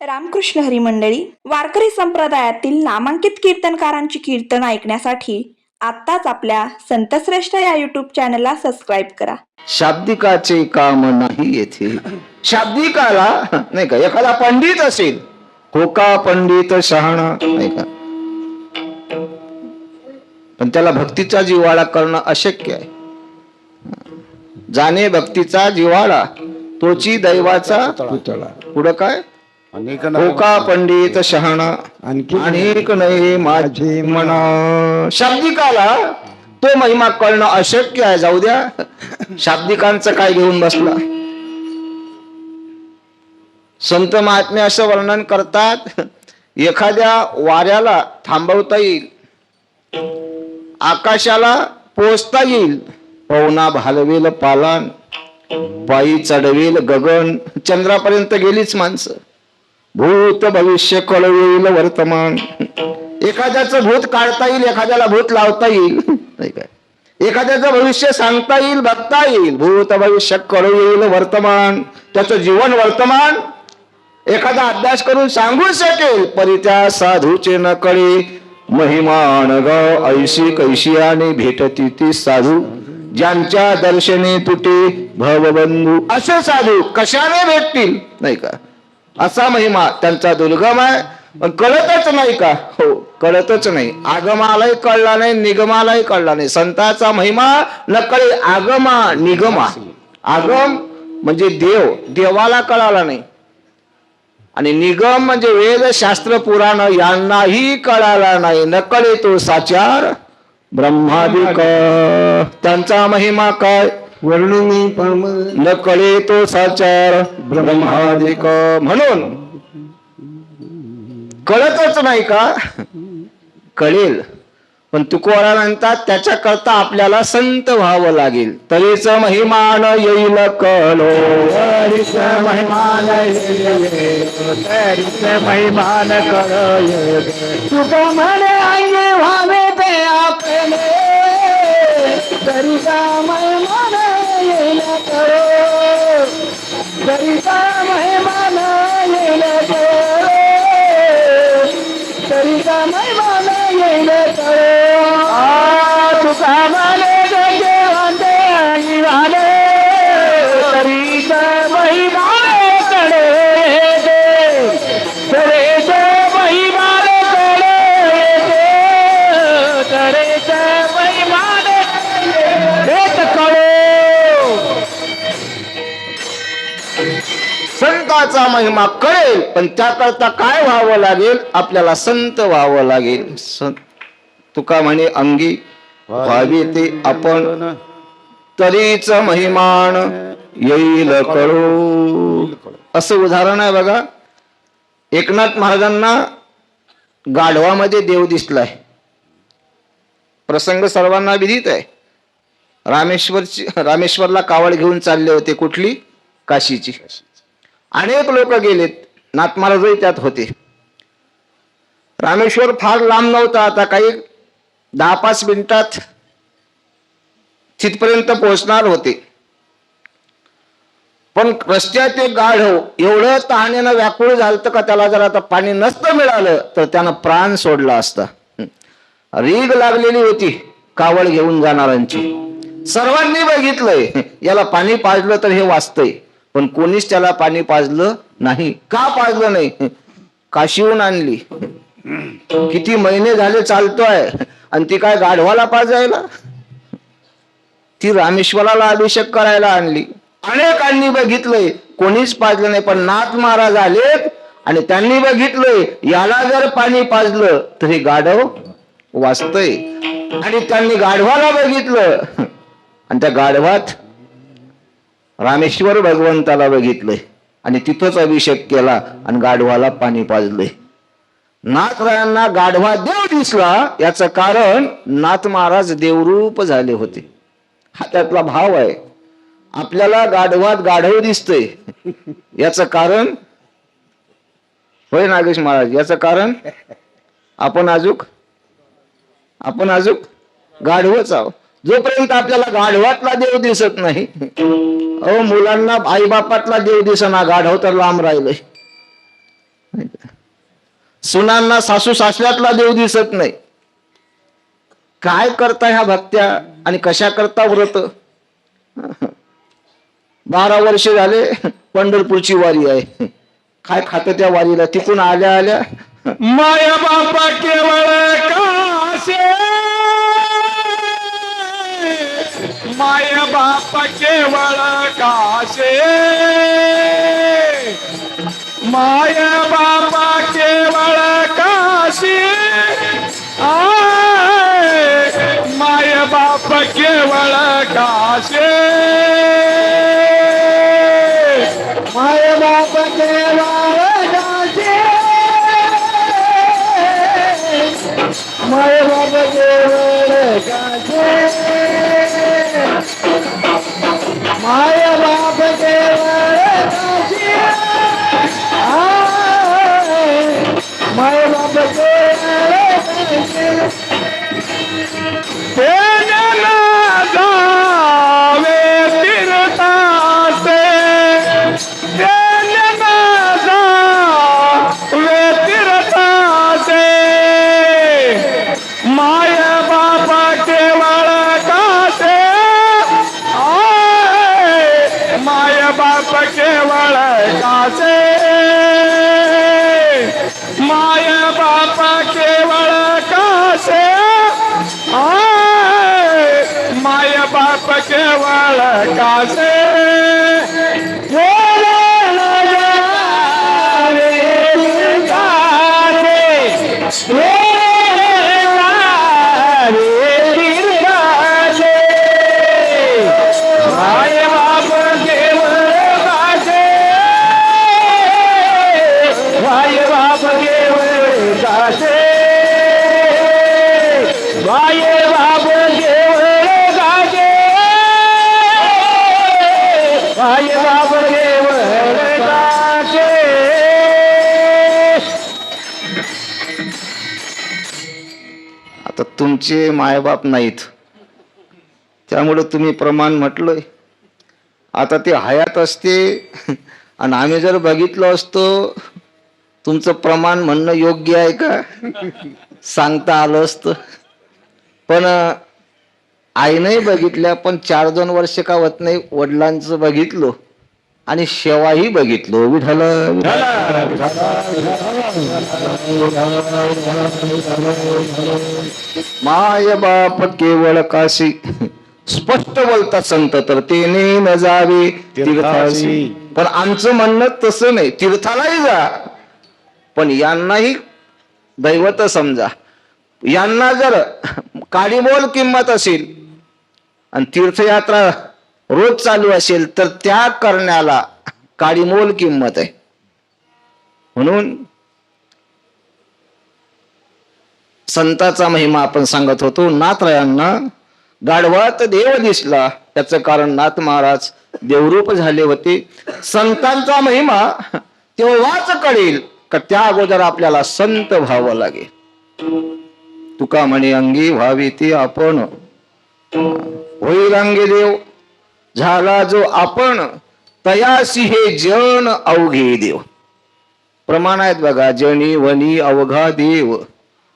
रामकृष्ण हरी मंडळी वारकरी संप्रदायातील नामांकित कीर्तनकारांची कीर्तन ऐकण्यासाठी आत्ताच आपल्या संतश्रेष्ठ या युट्यूब चॅनलला सबस्क्राईब करा. शाब्दिकाचे काम नाही येथे. शाब्दिकाला नाही का एखादा पंडित असेल. होका पंडित शहाणा नाही का? पण त्याला भक्तीचा जिवाळा करणं अशक्य आहे. जाणे भक्तीचा जिवाळा तोची दैवाचा पुतळा. पुढं काय? होका पंडित शहाणा आणखी अनेक नाही माझे म्हणा शाब्दिकाला तो महिमा कळणं अशक्य आहे जाऊ द्या. शाब्दिकांचं काय घेऊन बसला? संत महात्मे असं वर्णन करतात एखाद्या वाऱ्याला थांबवता येईल आकाशाला पोचता येईल पवना भालवेल पालान पायी चढवेल गगन चंद्रापर्यंत गेलीच माणसं. भूत भविष्य कळवेल वर्तमान. एखाद्याचं भूत काढता येईल एखाद्याला भूत लावता येईल. नाही काय? एखाद्याचं भविष्य सांगता येईल बघता येईल. भूत भविष्य कळवेल वर्तमान. त्याचं जीवन वर्तमान. एखादा अभ्यास करून सांगू शकेल परी त्या साधूचे न कळे महिमान ग ऐशी कैशी आणि भेटती ती साधू. ज्यांच्या दर्शने तुटे भवबंधू. असे साधू कशाने भेटतील? नाही का? असा महिमा त्यांचा दुर्गम आहे. पण कळतच नाही का? हो कळतच नाही. आगमालाही कळला नाही निगमालाही कळला नाही. संताचा महिमा नकळे आगमा निगमा. आगम म्हणजे देव. देवाला कळाला नाही. आणि निगम म्हणजे वेद शास्त्र पुराण यांनाही कळाला नाही. नकळे तो साचार ब्रह्मादिक. त्यांचा महिमा काय? वर्णनी परम न कळे तो साचार ब्रह्मादिक. म्हणून कळतच नाही का? कळेल. पण तुकोरा म्हणतात त्याच्या करता आपल्याला संत व्हावं लागेल. तरीच महिमान येईल कळो महिमान महिमान कर तुका म्हणे अंगी व्हावे ते आपले. तरी का महिमान तरी का महिमान येईल करो तरी का महिमान येईल करो तुका महिमा कळेल पण त्याकरता काय व्हावं लागेल? आपल्याला संत व्हावं लागेल. संत तुका म्हणे अंगी व्हावी ते आपण. तरीच महिमान येईल कळू असं उदाहरण आहे बघा. एकनाथ महाराजांना गाढवामध्ये देव दिसलाय. प्रसंग सर्वांना विदित आहे. रामेश्वरची रामेश्वरला कावड घेऊन चालले होते कुठली? काशीची. अनेक लोक गेलेत. नाथमहाराजही त्यात होते. रामेश्वर फार लांब नव्हता. आता काही दहा पाच मिनिटात तिथपर्यंत पोहोचणार होते. पण रस्त्यात एक गाढव एवढं तहाण्यानं व्याकुळ झालं का त्याला जर आता पाणी नसतं मिळालं तर त्यानं प्राण सोडला असता. रीग लागलेली होती कावळ घेऊन जाणाऱ्यांची. सर्वांनी बघितलंय. याला पाणी पाजलं तर हे वाचतंय. पण कोणीच त्याला पाणी पाजलं नाही. का पाजलं नाही? काशीहून आणली. किती महिने झाले चालतोय. आणि ती काय गाढवाला पाजायला? ती रामेश्वराला अभिषेक करायला आणली. अनेकांनी बघितलंय कोणीच पाजलं नाही. पण नाथ महाराज आलेत आणि त्यांनी बघितलंय याला जर पाणी पाजलं तर हे गाढव वाचतय. आणि त्यांनी गाढवाला बघितलं. आणि त्या गाढवात रामेश्वर भगवंताला बघितलंय आणि तिथंच अभिषेक केला आणि गाढवाला पाणी पाजलंय नाथरायांना गाढवा देव दिसला याचं कारण नाथ महाराज देवरूप झाले होते. हा त्यातला भाव आहे. आपल्याला गाढवात गाढव दिसतंय. याचं कारण होय नागेश महाराज याचं कारण आपण अजूक आपण अजूक गाढवच आहोत. जोपर्यंत आपल्याला गाढवातला देव दिसत नाही अहो मुलांना आईबापातला देव दिसना गाढव तर लांब राहिलंय. सुनांना सासू सासऱ्यातला देव दिसत नाही. काय करता ह्या भक्त्या आणि कशा करता व्रत? बारा वर्षे झाले पंढरपूरची वारी आहे. काय खात त्या वारीला? तिकून आल्या आल्या. माया बापा केवळ माया बाप केवळ काशे. माया बापा केवळ काशी. माय माया बाप केवळ काशे. माय बाप केवळ काशे. माय बाप केवळ काशे. बाप केवळ कासे माय बाप केवळ कासे माय बाप केवळ कासे तुमचे मायबाप नाहीत. त्यामुळे तुम्ही प्रमाण म्हटलंय. आता ते हयात असते आणि आम्ही जर बघितलं असतो तुमचं प्रमाण म्हणणं योग्य आहे का? सांगता आलं असतं. पण आईनंही बघितल्या पण चार दोन वर्ष का होत नाही वडिलांचं बघितलो. आणि शेवाही बघितलो. विठल माय बाप केवळ काशी. स्पष्ट बोलतात संत तर तेने न जावे. तीर्थाशी. पण आमचं म्हणणं तसं नाही. तीर्थालाही जा. पण यांनाही दैवत समजा. यांना जर काडीमोल किंमत असेल आणि तीर्थयात्रा रोज चालू असेल तर त्या करण्याला काळीमोल किंमत आहे. म्हणून संताचा महिमा आपण सांगत होतो नाथरायांना गाढवात देव दिसला. त्याचं कारण नाथ महाराज देवरूप झाले होते. संतांचा महिमा तेव्हाच कळेल का त्या अगोदर आपल्याला संत व्हावं लागेल. तुका म्हणे अंगी व्हावी ती आपण. होईल अंगी देव. झाला जो आपण तयासी हे जन अवघे देव. प्रमाण आहेत बघा जणी वणी अवघा देव.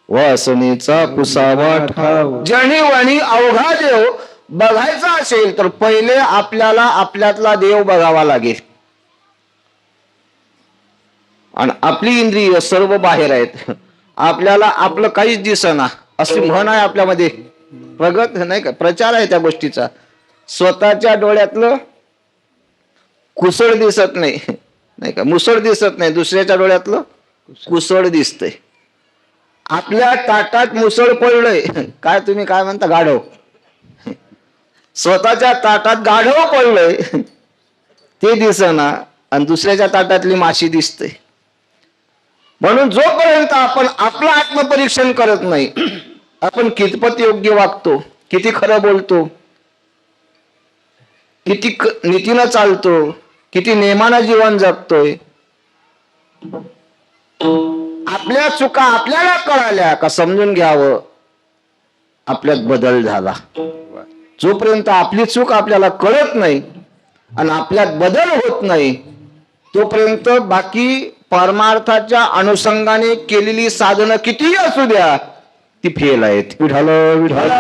वासनेचा पुसावा ठाव. जनी वणी अवघा देव बघायचा असेल तर पहिले आपल्याला आपल्यातला देव बघावा लागेल. आणि आपली इंद्रिय सर्व बाहेर आहेत. आपल्याला आपलं काहीच दिसना अशी म्हण आहे आपल्यामध्ये. प्रगत नाही का? प्रचार आहे त्या गोष्टीचा. स्वतःच्या डोळ्यातलं कुसळ दिसत नाही. नाही का? मुसळ दिसत नाही. दुसऱ्याच्या डोळ्यातलं कुसळ दिसतंय. आपल्या ताटात मुसळ पडलंय. काय तुम्ही काय म्हणता? गाढव. स्वतःच्या ताटात गाढव पडलंय. ते दिसना आणि दुसऱ्याच्या ताटातली माशी दिसते. म्हणून जोपर्यंत आपण आपलं आत्मपरीक्षण करत नाही आपण कितपत योग्य वागतो किती खरं बोलतो किती नीतीनं चालतो किती नेमानं जीवन जगतोय. आपल्या चुका आपल्याला कळाल्या का समजून घ्यावं? आपल्यात बदल झाला. जोपर्यंत आपली चूक आपल्याला कळत नाही आणि आपल्यात बदल होत नाही तोपर्यंत बाकी परमार्थाच्या अनुषंगाने केलेली साधनं कितीही असू द्या ती फेल आहेत विठाल विठाल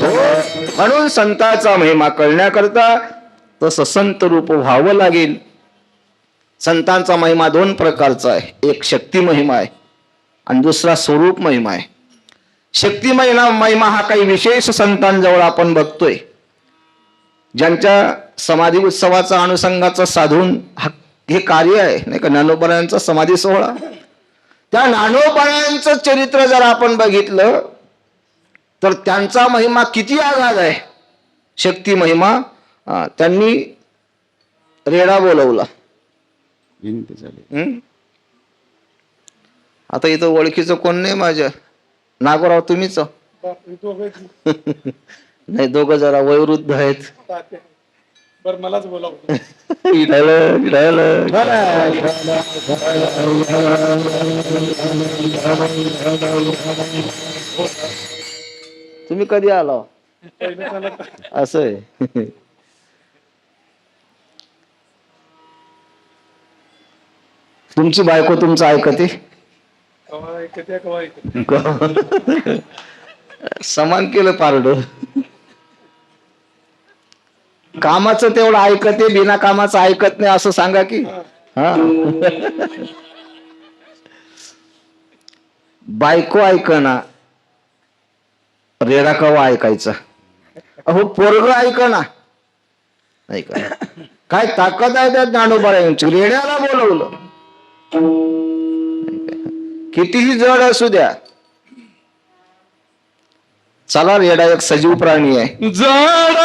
हो, म्हणून संताचा महिमा कळण्याकरता तसं संत रूप व्हावं लागेल. संतांचा महिमा दोन प्रकारचा आहे. एक शक्ती महिमा आहे आणि दुसरा स्वरूप महिमा आहे. शक्ती महिमा महिमा हा काही विशेष संतांजवळ आपण बघतोय. ज्यांच्या समाधी उत्सवाचा अनुषंगाचा साधून हा कार्य आहे. नाही का? ज्ञानोबरायांचा समाधी सोहळा. त्या ज्ञानोबरायांचं चरित्र जर आपण बघितलं तर त्यांचा महिमा किती आघात आहे? शक्ती महिमा त्यांनी रेडा बोलवला? आता इथं ओळखीचं कोण नाही माझ्या? नागोराव तुम्हीच? नाही दोघं जरा वयोवृद्ध आहेत. बर मलाच बोलावं. तुम्ही कधी आला? असं आहे. तुमची बायको तुमचं ऐकते? कवा ऐकते कवा ऐकते. समान केलं पारड. कामाचं तेवढं ऐकते बिना कामाचं ऐकत नाही असं सांगा की. हा. बायको ऐकना रेडा कवा ऐकायचा? अहो पोरग ऐकना. ऐका. काय ताकद आहे त्या ज्ञानोबा रेड्याला बोलवलं. कितीही जड असू द्या. चला रेडा एक सजीव प्राणी आहे. जड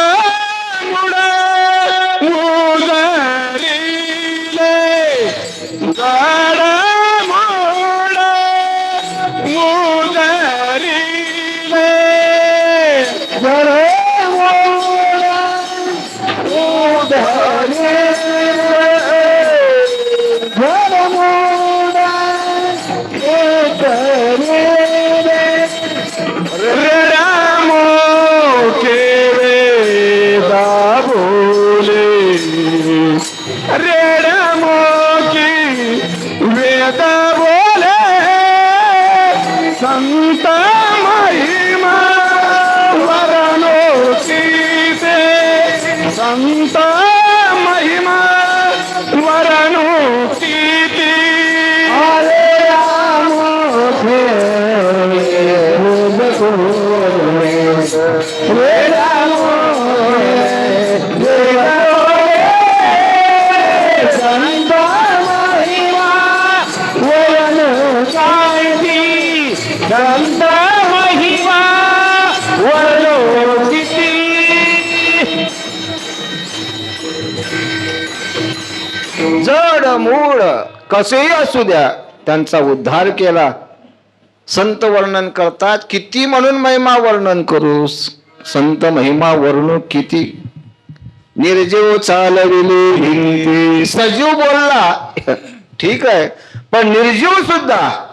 संत महिमा वरणो सीते मूळ कसेही असू द्या त्यांचा उद्धार केला. संत वर्णन करतात किती म्हणून महिमा वर्णन करू? संत महिमा वर्णू किती? निर्जीव चालविले सजीव बोलला. ठीक आहे. पण निर्जीव सुद्धा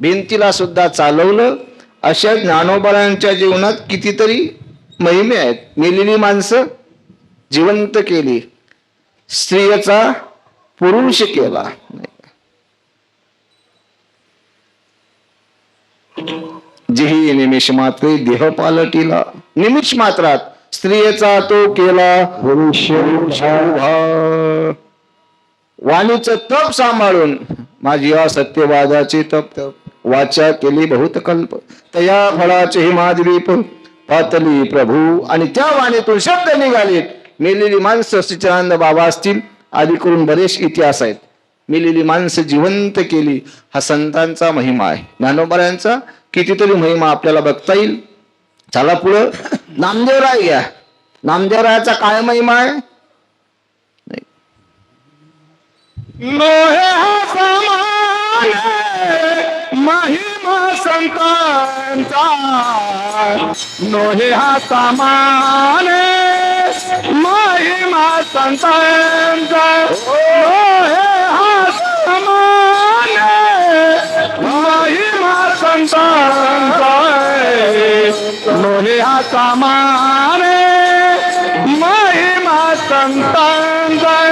भिंतीला सुद्धा चालवलं. अशा ज्ञानोबरांच्या जीवनात कितीतरी महिमे आहेत. मेलेली माणसं जिवंत केली. स्त्रियेचा पुरुष केला. जेही निमिष मात्रे देह पालटीला. निमिष मात्रात स्त्रियेचा तो केला. पुरुष वाणीचं तप सांभाळून माझी या सत्यवादाची तप तप वाचा केली बहुत कल्प. तया फळाचे हिमाद्वीप पातली प्रभू. आणि त्या वाणीतून शब्द निघालेत. मेलेली माणसं श्रीचरानंद बाबा असतील. आदी करून बरेच इतिहास आहेत. मेलेली माणसं जिवंत केली हा संतांचा महिमा आहे. ज्ञानोबऱ्यांचा कितीतरी महिमा आपल्याला बघता येईल. चला पुढं. नामदेवराय घ्या. नामदेवरायाचा काय महिमा आहे? लोहे हा समान महिमा संतांचा हे हा समान महिमा संतांचा लोहे हा समान महिमा संतांचा